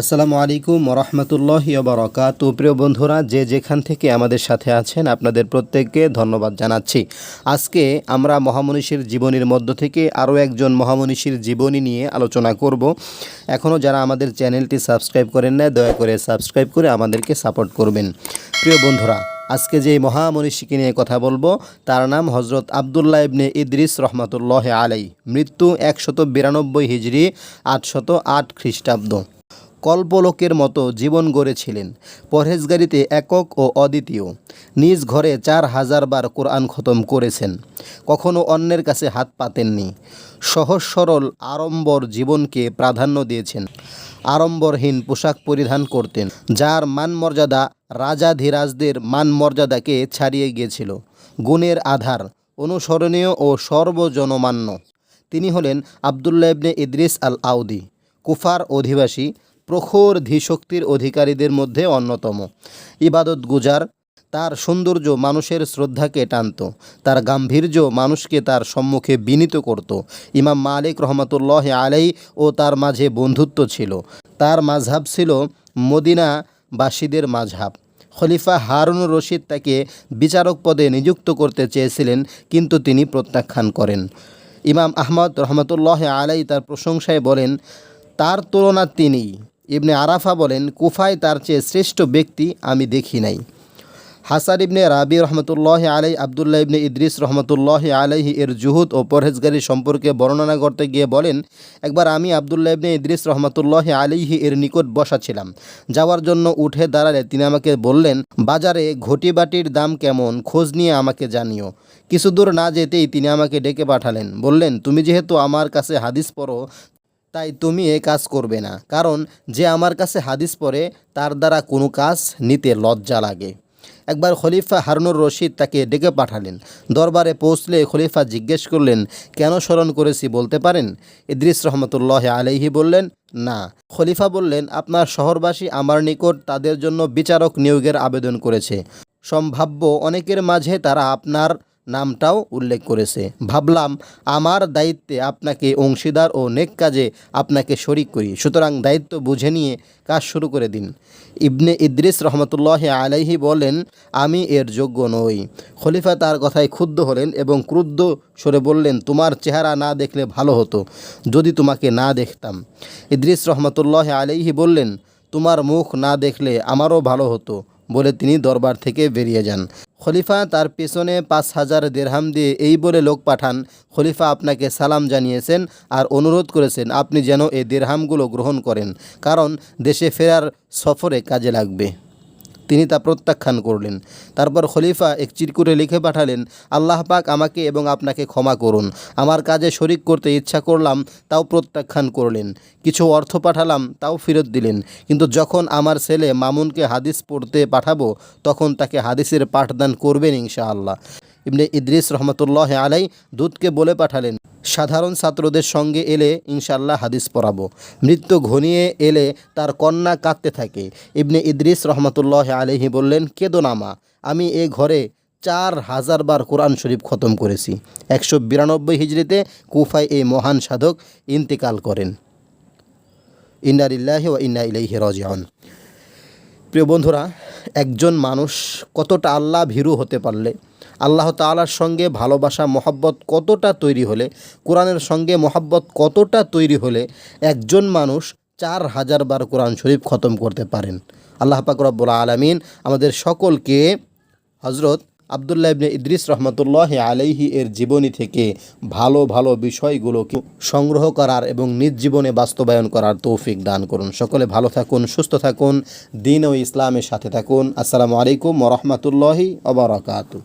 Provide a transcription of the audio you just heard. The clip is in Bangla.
আসসালামু আলাইকুম রহমতুল্লাহ বারকাত প্রিয় বন্ধুরা, যে যেখান থেকে আমাদের সাথে আছেন, আপনাদের প্রত্যেককে ধন্যবাদ জানাচ্ছি। আজকে আমরা মহামনীষীর জীবনীর মধ্য থেকে আরও একজন মহামনীষীর জীবনী নিয়ে আলোচনা করব। এখনও যারা আমাদের চ্যানেলটি সাবস্ক্রাইব করেন না দয়া করে সাবস্ক্রাইব করে আমাদেরকে সাপোর্ট করবেন। প্রিয় বন্ধুরা, আজকে যে মহামনীষীকে নিয়ে কথা বলব, তার নাম হজরত আবদুল্লাহ ইবনে ইদ্রিস রহমতুল্লাহ আলাই মৃত্যু একশত বিরানব্বই হিজড়ি, আটশত আট খ্রিস্টাব্দ। কল্পলোকের মতো জীবন গড়েছিলেন, পরহেজগারিতে একক ও অদ্বিতীয়। নিজ ঘরে চার হাজার বার কোরআন খতম করেছেন, কখনো অন্যের কাছে হাত পাতেননি। সহজ সরল আড়ম্বর জীবনকে প্রাধান্য দিয়েছেন, আড়ম্বরহীন পোশাক পরিধান করতেন, যার মান মর্যাদা রাজাধিরাজদের মান মর্যাদাকে ছাড়িয়ে গিয়েছিল। গুণের আধার, অনুসরণীয় ও সর্বজনমান্য। তিনি হলেন আবদুল্লাহ ইবনে ইদ্রিস আল আউদি কুফার অধিবাসী প্রখর ধীশক্তির অধিকারীদের মধ্যে অন্যতম। ইবাদত গুজার, তার সৌন্দর্য মানুষের শ্রদ্ধাকে টানত, তার গাম্ভীর্য মানুষকে তার সম্মুখে বিনীত করত। ইমাম মালিক রহমতুল্লাহ আলাই ও তার মাঝে বন্ধুত্ব ছিল। তার মাঝহাব ছিল মদিনাবাসীদের মাঝহাব। খলিফা হারুনুর রশিদ তাকে বিচারক পদে নিযুক্ত করতে চেয়েছিলেন, কিন্তু তিনি প্রত্যাখ্যান করেন। ইমাম আহমদ রহমতুল্লাহ আলাই তার প্রশংসায় বলেন, তার তুলনা তিনি ইবনে আরাফা বলেন, কুফায় তার চেয়ে শ্রেষ্ঠ ব্যক্তি আমি দেখি নাই। হাসান ইবনে রাবি রহমতুল্লাহ আলাই আবদুল্লাহ ইবনে ইদ্রিস রহমতুল্লাহ আলাইহি এর জুহুদ ও পরহেজগারি সম্পর্কে বর্ণনা করতে গিয়ে বলেন, একবার আমি আবদুল্লাহ ইবনে ইদ্রিস রহমতুল্লাহ আলাইহি এর নিকট বসা ছিলাম। যাওয়ার জন্য উঠে দাঁড়ালে তিনি আমাকে বললেন, বাজারে ঘটি বাটির দাম কেমন, খোঁজ নিয়ে আমাকে জানিও। কিছু দূর না যেতেই তিনি আমাকে ডেকে পাঠালেন। বললেন, তুমি যেহেতু আমার কাছে হাদিস পড়ো তাই তুমি এ কাজ করবে না। কারণ যে আমার কাছে হাদিস পড়ে, তার দ্বারা কোনো কাজ নিতে লজ্জা লাগে। একবার খলিফা হারুনুর রশিদ তাকে ডেকে পাঠালেন। দরবারে পৌঁছলে খলিফা জিজ্ঞেস করলেন, কেন স্মরণ করেছি বলতে পারেন? ইদ্রিস রহমতুল্লাহ আলাইহি বললেন, না। খলিফা বললেন, আপনার শহরবাসী আমার নিকট তাদের জন্য বিচারক নিয়োগের আবেদন করেছে। সম্ভাব্য অনেকের মাঝে তারা আপনার নামটাও উল্লেখ করেছে। ভাবলাম, আমার দায়িত্বে আপনাকে অংশীদার ও নেক কাজে আপনাকে শরিক করি। সুতরাং দায়িত্ব বুঝে নিয়ে কাজ শুরু করে দিন। ইবনে ইদ্রিস রহমতুল্লাহ আলাইহি বলেন, আমি এর যোগ্য নই। খলিফা তার কথায় ক্ষুব্ধ হলেন এবং ক্রুদ্ধ সরে বললেন, তোমার চেহারা না দেখলে ভালো হতো, যদি তোমাকে না দেখতাম। ইদ্রিস রহমতুল্লাহ আলাইহি বললেন, তোমার মুখ না দেখলে আমারও ভালো হতো। বলে তিনি দরবার থেকে বেরিয়ে যান। খলিফা তার পেছনে পাঁচ হাজার দেড়হাম দিয়ে এই বলে লোক পাঠান, খলিফা আপনাকে সালাম জানিয়েছেন আর অনুরোধ করেছেন আপনি যেন এই দেড়হামগুলো গ্রহণ করেন, কারণ দেশে ফেরার সফরে কাজে লাগবে। তিনি তা প্রত্যাখ্যান করলেন। তারপর খলিফা এক চিরকুটে লিখে পাঠালেন, আল্লাহ পাক আমাকে এবং আপনাকে ক্ষমা করুন। আমার কাজে শরিক করতে ইচ্ছা করলাম, তাও প্রত্যাখ্যান করলেন। কিছু অর্থ পাঠালাম, তাও ফেরত দিলেন। কিন্তু যখন আমার ছেলে মামুনকে হাদিস পড়তে পাঠাবো, তখন তাকে হাদিসের পাঠদান করবেন ইনশাআল্লাহ। ইবনে ইদ্রিস রহমতুল্লাহ আলাই দূতকে বলে পাঠালেন, সাধারণ ছাত্রদের সঙ্গে এলে ইনশাল্লাহ হাদিস পড়াবো। মৃত্যু ঘনিয়ে এলে তার কন্যা কাঁদতে থাকে। ইবনে ইদ্রিস রহমতুল্লাহ আলহি বললেন, কেদো নামা আমি এ ঘরে চার হাজার বার কোরআন শরীফ খতম করেছি। একশো বিরানব্বই হিজড়িতে কুফায় এই মহান সাধক ইন্তেকাল করেন। ইন্নারিল্লাহ ও ইন্না ইলাইহি রাজিউন। প্রিয় বন্ধুরা একজন মানুষ কতটা আল্লাহ ভীরু হতে পারলে, আল্লাহ তালার সঙ্গে ভালোবাসা, মহাব্বত কতটা তৈরি হলে, কোরআনের সঙ্গে মহাব্বত কতটা তৈরি হলে একজন মানুষ চার হাজার বার কোরআন শরীফ খতম করতে পারেন। আল্লাহ পাক রব্বুল আলমিন আমাদের সকলকে হজরত আবদুল্লাহ ইবনে ইদ্রিস রহমতুল্লাহ আলাইহি এর জীবনী থেকে ভালো ভালো বিষয়গুলোকে সংগ্রহ করার এবং নিজ জীবনে বাস্তবায়ন করার তৌফিক দান করুন। সকলে ভালো থাকুন, সুস্থ থাকুন, দিন ও ইসলামের সাথে থাকুন। আসসালামু আলাইকুম ওরহমতুল্লাহি অবরাকাতু